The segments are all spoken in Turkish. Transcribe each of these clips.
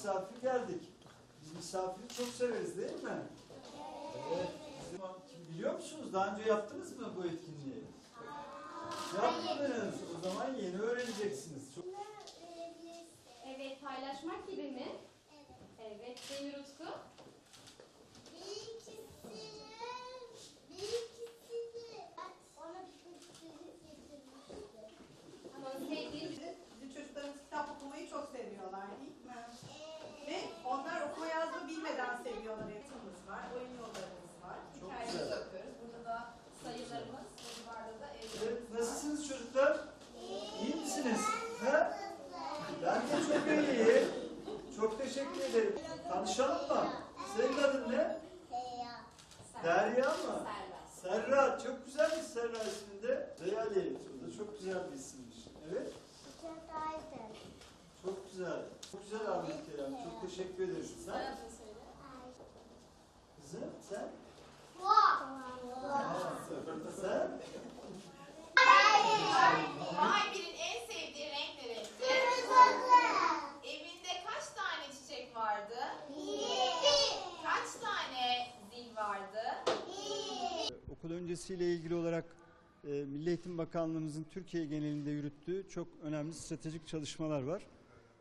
misafir geldik. Biz misafiri çok severiz değil mi? Evet. Kim biliyor musunuz? Daha önce yaptınız mı bu etkinliği? Yapmadınız. O zaman yeni öğreneceksiniz. Çok Evet, paylaşmak gibi mi? Evet, Demir Utku. Bir ikisini, bir ikisini. Ona bir sürpriz getirmişti. Ama sevdiğim Bizim çocuklarımız kitap okumayı çok seviyorlar değil mi? Ve onlar okuma yazma bilmeden seviyorlar. Eğitimimiz var, oyun yollarımız var. Çok Hikayemizi güzel. okuyoruz. Burada da sayılarımız, bu civarda da Evet, evlerimiz var. nasılsınız çocuklar? İyi misiniz? Ha? Ben de çok iyiyim. Çok teşekkür Tanışalım mı? Senin adın ne? Derya mı? Serra. Serra. Çok güzelmiş Serra isminde. O da çok güzel bir isimmiş. Evet. Çok güzel. Çok güzel Ahmet Kerem. Çok teşekkür ederiz. Sen? Kızım sen? Wow. Sen? Mahir'in en sevdiği renk ne renkti? Evinde kaç tane çiçek vardı? Kaç tane zil vardı? Okul öncesiyle ilgili olarak e, Milli Eğitim Bakanlığımızın Türkiye genelinde yürüttüğü çok önemli stratejik çalışmalar var.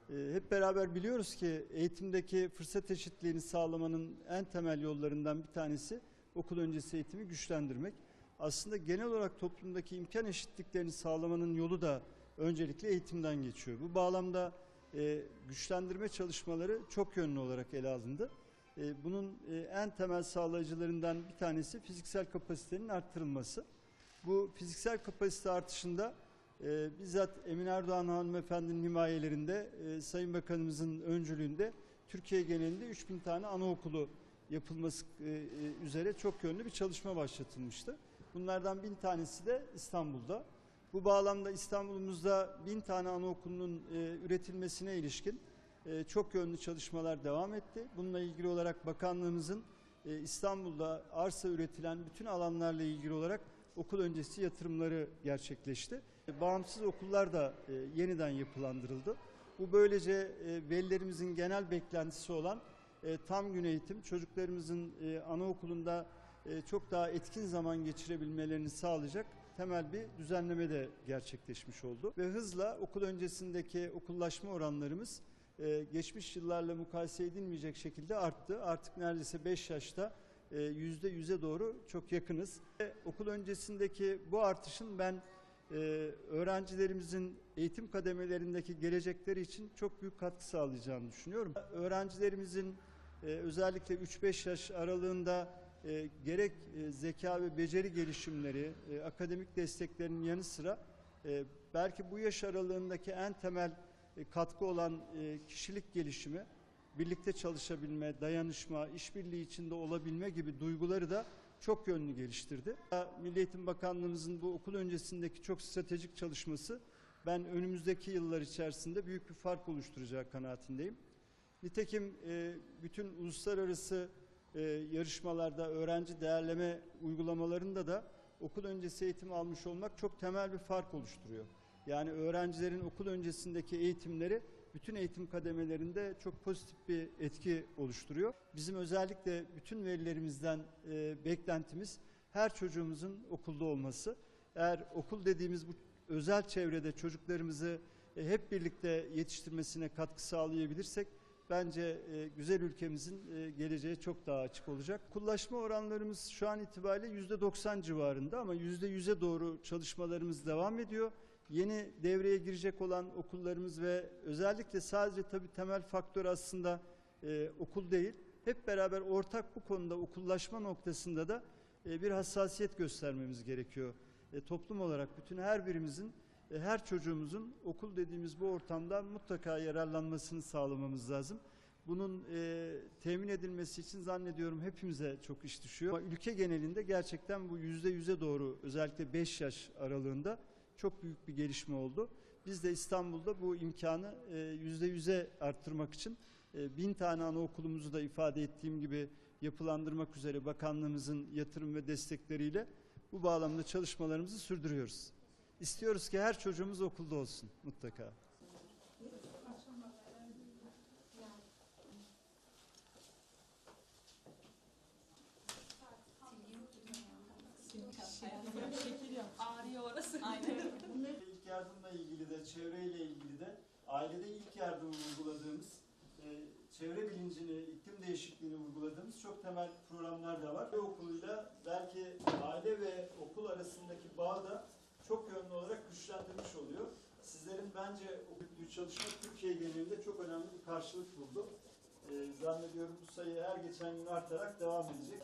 E, hep beraber biliyoruz ki eğitimdeki fırsat eşitliğini sağlamanın en temel yollarından bir tanesi okul öncesi eğitimi güçlendirmek. Aslında genel olarak toplumdaki imkan eşitliklerini sağlamanın yolu da öncelikle eğitimden geçiyor. Bu bağlamda e, güçlendirme çalışmaları çok yönlü olarak ele alındı. E, Bunun e, en temel sağlayıcılarından bir tanesi fiziksel kapasitenin arttırılması. Bu fiziksel kapasite artışında e, bizzat Emin Erdoğan hanımefendinin himayelerinde e, Sayın Bakanımızın öncülüğünde Türkiye genelinde 3000 tane anaokulu yapılması e, e, üzere çok yönlü bir çalışma başlatılmıştı. Bunlardan bin tanesi de İstanbul'da. Bu bağlamda İstanbul'umuzda bin tane anaokulunun e, üretilmesine ilişkin e, çok yönlü çalışmalar devam etti. Bununla ilgili olarak bakanlığımızın e, İstanbul'da arsa üretilen bütün alanlarla ilgili olarak okul öncesi yatırımları gerçekleşti. E, Bağımsız okullar da e, yeniden yapılandırıldı. Bu böylece e, velilerimizin genel beklentisi olan e, tam gün eğitim, çocuklarımızın e, anaokulunda e, çok daha etkin zaman geçirebilmelerini sağlayacak temel bir düzenleme de gerçekleşmiş oldu. Ve hızla okul öncesindeki okullaşma oranlarımız e, geçmiş yıllarla mukayese edilmeyecek şekilde arttı. Artık neredeyse 5 yaşta e, yüzde yüze doğru çok yakınız. Ve okul öncesindeki bu artışın ben e, öğrencilerimizin eğitim kademelerindeki gelecekleri için çok büyük katkı sağlayacağını düşünüyorum. Öğrencilerimizin özellikle 3-5 yaş aralığında e, gerek e, zeka ve beceri gelişimleri, e, akademik desteklerinin yanı sıra e, belki bu yaş aralığındaki en temel e, katkı olan e, kişilik gelişimi, birlikte çalışabilme, dayanışma, işbirliği içinde olabilme gibi duyguları da çok yönlü geliştirdi. Milli Eğitim Bakanlığımızın bu okul öncesindeki çok stratejik çalışması ben önümüzdeki yıllar içerisinde büyük bir fark oluşturacağı kanaatindeyim. Nitekim e, bütün uluslararası e, yarışmalarda öğrenci değerleme uygulamalarında da okul öncesi eğitim almış olmak çok temel bir fark oluşturuyor. Yani öğrencilerin okul öncesindeki eğitimleri bütün eğitim kademelerinde çok pozitif bir etki oluşturuyor. Bizim özellikle bütün velilerimizden e, beklentimiz her çocuğumuzun okulda olması. Eğer okul dediğimiz bu özel çevrede çocuklarımızı e, hep birlikte yetiştirmesine katkı sağlayabilirsek bence e, güzel ülkemizin e, geleceği çok daha açık olacak. Kullaşma oranlarımız şu an itibariyle %90 civarında ama %100'e doğru çalışmalarımız devam ediyor. Yeni devreye girecek olan okullarımız ve özellikle sadece tabii temel faktör aslında e, okul değil. Hep beraber ortak bu konuda okullaşma noktasında da e, bir hassasiyet göstermemiz gerekiyor. E, toplum olarak bütün her birimizin her çocuğumuzun okul dediğimiz bu ortamdan mutlaka yararlanmasını sağlamamız lazım. Bunun e, temin edilmesi için zannediyorum hepimize çok iş düşüyor. Ama ülke genelinde gerçekten bu yüzde yüze doğru özellikle 5 yaş aralığında çok büyük bir gelişme oldu. Biz de İstanbul'da bu imkanı e, yüzde yüze arttırmak için e, bin tane anaokulumuzu da ifade ettiğim gibi yapılandırmak üzere bakanlığımızın yatırım ve destekleriyle bu bağlamda çalışmalarımızı sürdürüyoruz. İstiyoruz ki her çocuğumuz okulda olsun mutlaka. Ağrıyor orası. Aynen. İlk yardımla ilgili de, çevreyle ilgili de ailede ilk yardımı uyguladığımız e, çevre bilincini, iklim değişikliğini vurguladığımız çok temel programlar da var. Ve okuluyla belki aile ve okul arasındaki bağ da çok yönlü olarak güçlendirmiş oluyor. Sizlerin bence okuttuğu çalışma Türkiye genelinde çok önemli bir karşılık buldu. Ee, zannediyorum bu sayı her geçen gün artarak devam edecek.